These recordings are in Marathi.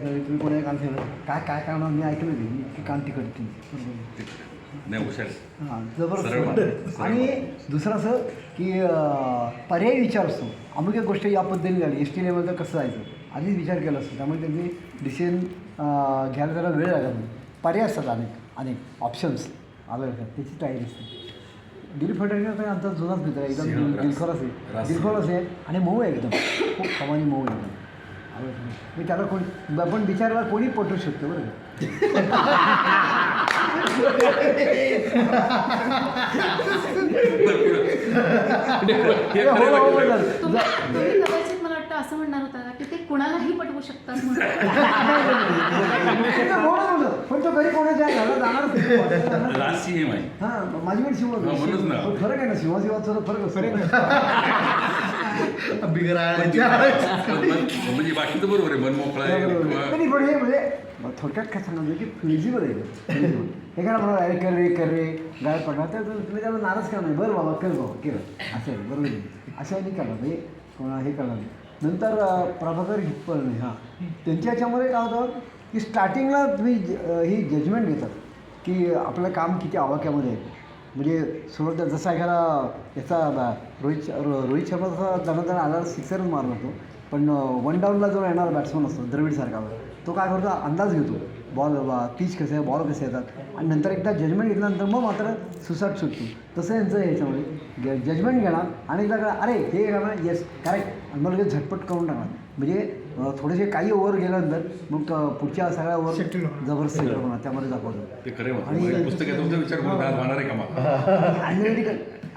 तुम्ही कोणाला काम केलं काय काय करणार मी ऐकलं मी इतकी तिकडती नाही हुशार हां सरळ जबरदस्त सरळ आणि दुसरं असं की अं, पर्यायी विचार असतो. अमुक एक गोष्ट या पद्धतीने झाली. एस टी लेवल तर कसं जायचं? आधीच विचार केला असतो. त्यामुळे त्यांनी डिसिजन घ्यायला त्याला वेळ लागत नाही. पर्याय असतात अनेक. अनेक ऑप्शन्स आलं का? त्याची तयारी असते. दिलीप फडणवीस तर आमचा जुनाच मित्र आहे. एकदम सिंह, दिल- रास- दिलखोरच आहे रास- दिलखोरच आहे आणि मऊ आहे एकदम. खूप कमानी मऊ आहे एकदम. का? मी त्याला कोणी आपण बिचाराला कोणी पटवू शकतो बरं हे हो, हो, कदाचित मला वाटतं असं म्हणणार होता का ते कुणालाही पटवू शकतात. पण तो घरी कोणाच्या घराला जाणारच नाही. राशी हे माहिती हा माझी पण शिव हा, फरक आहे ना शिवाशिवाचा फरक असतो. म्हणजे बाकीचं बरोबर आहे मन मोकळा आहे. किंवा- नाही पण हे म्हणजे थोडक्यात काय सांगायचं की फ्लेक्झिबल आहे. flexible. हे काय म्हणा अरे कर रे कर रे गाय पडणार. तर तुम्ही त्याला नाराज करणार नाही. बरं बाबा कर बाबा केलं. असं आहे बरोबर आहे. असं नाही करणार म्हणजे कोणा हे करणार नाही. नंतर अं, प्रभाकर हिप्पळणे हां. त्यांच्या याच्यामध्ये काय होतं की स्टार्टिंगला तुम्ही ज- अं, ही जजमेंट घेतात की आपलं काम किती आवाक्यामध्ये आहे. म्हणजे सुरुवात जसा एखादा याचा ब- रोहित रो- रोहित शर्मा जसा दणादण आला सिक्सरच मारला होतो पण वन डाऊनला जो येणारा बॅट्समन असतो द्रविडसारखा तो काय करतो? अंदाज घेतो. बॉल पिच कसं आहे बॉल कसे येतात. आणि नंतर एकदा जजमेंट घेतल्यानंतर मग मात्र सुसाट सुटतो तसं यांचं ह्याच्यामध्ये जजमेंट घेणार आणि एकदा कळलं, अरे हे करणार येस करेक्ट आणि मग लगेच झटपट करून टाकणार. म्हणजे थोडेसे काही ओव्हर गेल्यानंतर मग पुढच्या सगळ्या ओव्हर जबरदस्त होणार. त्यामध्ये दाखवतो. आणि-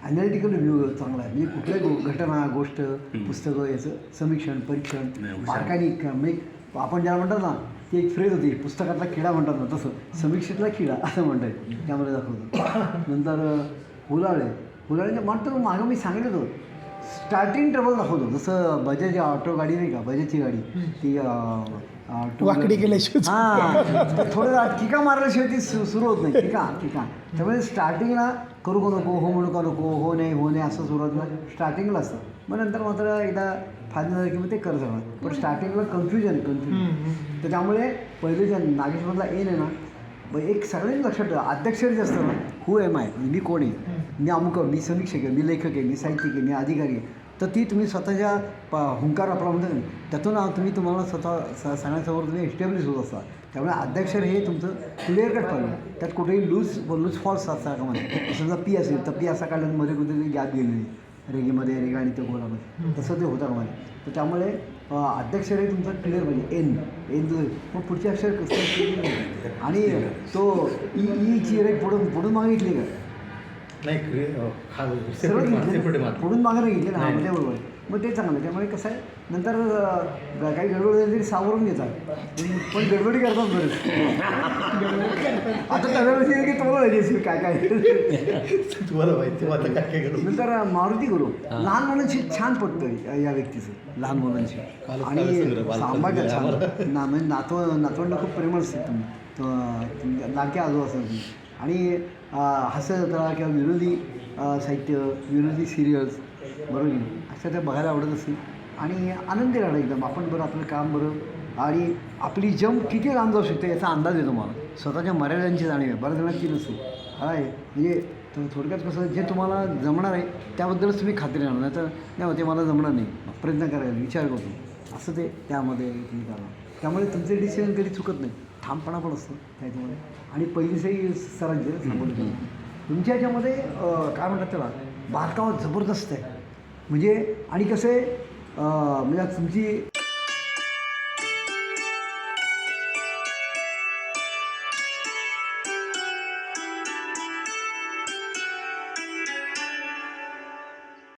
अनॅलिटिकल रिव्ह्यू चांगला आहे. म्हणजे कुठल्याही गो- घटना गोष्ट पुस्तकं याचं समीक्षण परीक्षण क- म्हणजे आपण ज्याला म्हणतात ना ती एक फ्रेज होती पुस्तकातला किडा म्हणतात ना तसं. समीक्षेतला किडा असं म्हणतात. त्यामध्ये दाखवतो नंतर हुलाळे. हुलाळेच्या म्हणतो मागं मी सांगितलं होतं. स्टार्टिंग ट्रबल दाखवतो. जसं बजाज ऑटो गाडी नाही का? बजाजची गाडी. ती वाकडी केल्याशिवाय हां. थोडं किका मारल्याशिवाय ती सु- सुरू होत नाही. किका किका त्यामुळे स्टार्टिंगला करू का नको? हो म्हणू का नको? हो नाही हो नाही असं सुरुवातीला स्टार्टिंगला असतं. मग नंतर मात्र एकदा फायदा झाला की मग ते कर सगळं पण स्टार्टिंगला कन्फ्युजन कन्फ्युजन तर त्यामुळे पहिले जे नागेशमधला एन आहे ना मग एक सगळ्यांनी लक्षात ठेवा. अध्यक्षर जे असतं ना हू एम आय मी कोण आहे? मी अमुक मी समीक्षक आहे मी लेखक आहे मी साहित्यिक आहे मी अधिकारी आहे. तर ती तुम्ही स्वतःच्या प हुंकार आपला म्हणतो ना त्यातून तुम्ही तुम्हाला स्वतः स सगळ्यांसमोर तुम्ही एस्टॅब्लिश होत असता. त्यामुळे अध्यक्षर हे तुमचं क्लिअर कट पाहिजे त्यात कुठेही लूज लूज फॉल्स असता का म्हणजे समजा पी असेल तर पी असा काढल्यानं मध्ये कुठेतरी गॅप गेलेली रेगेमध्ये रेगा आणि ते गोलामध्ये तसं ते होतं का म्हणजे तर त्यामुळे अध्यक्षर हे तुमचं क्लिअर पाहिजे एन एन जो आहे, मग पुढचे अक्षर कसं असतं ते नाही. आणि तो ई ईची रेट पुढून पुढून मागितली का नाही क्रि- अ, खाल सरळ सेपरेट मार घेतले सेपरेट ना. मार पुढून मागे नाही घेतले ना हा नाही. म्हणजे बरोबर आहे. मग ते चांगलं त्यामुळे कसं आहे नंतर काही गडबड झाली तरी सावरून घेतात पण- गडबडी करतात बरेच आता त्यावेळेस की तुम्हाला माहिती असेल काय काय. तुम्हाला माहिती आहे, आता काय काय करू? नंतर मारुती गुरु लहान मुलांशी छान पटतं या- या व्यक्तीचं. लहान मुलांशी. आणि सांभाळतात छान. ना म्हणजे नातव नातवंड खूप प्रेमळ असतात तुम्ही. लाडके आजो असतात तुम्ही आणि अं, हास्यजत्रा किंवा विरोधी साहित्य विरोधी सिरियल्स बरोबर नाही? त्या बघायला आवडत असतील आणि आनंदी राहणं एकदम. आपण बरं आपलं काम बरं आणि आपली जम किती लांब जाऊ शकते याचा अंदाज येतो मला. स्वतःच्या मर्यादांची जाणीव आहे. बऱ्याच जणांची नसते. आहे म्हणजे तो थोडक्यात कसं जे तुम्हाला जमणार आहे त्याबद्दलच तुम्ही खात्री राहणार. नाही तर नाही हो, ते मला जमणार नाही. प्रयत्न करायला विचार करतो. असं ते त्यामध्ये तुम्ही करा त्यामुळे तुमचे डिसिजन कधी चुकत नाही ठामपणा पण असतो त्याच्यामध्ये आणि पहिलीचंही सरांचे सांगून. तुमच्या ह्याच्यामध्ये अं, काय म्हणतात त्याला? बारकावा जबरदस्त आहे. म्हणजे आणि कसं आहे म्हणजे तुमची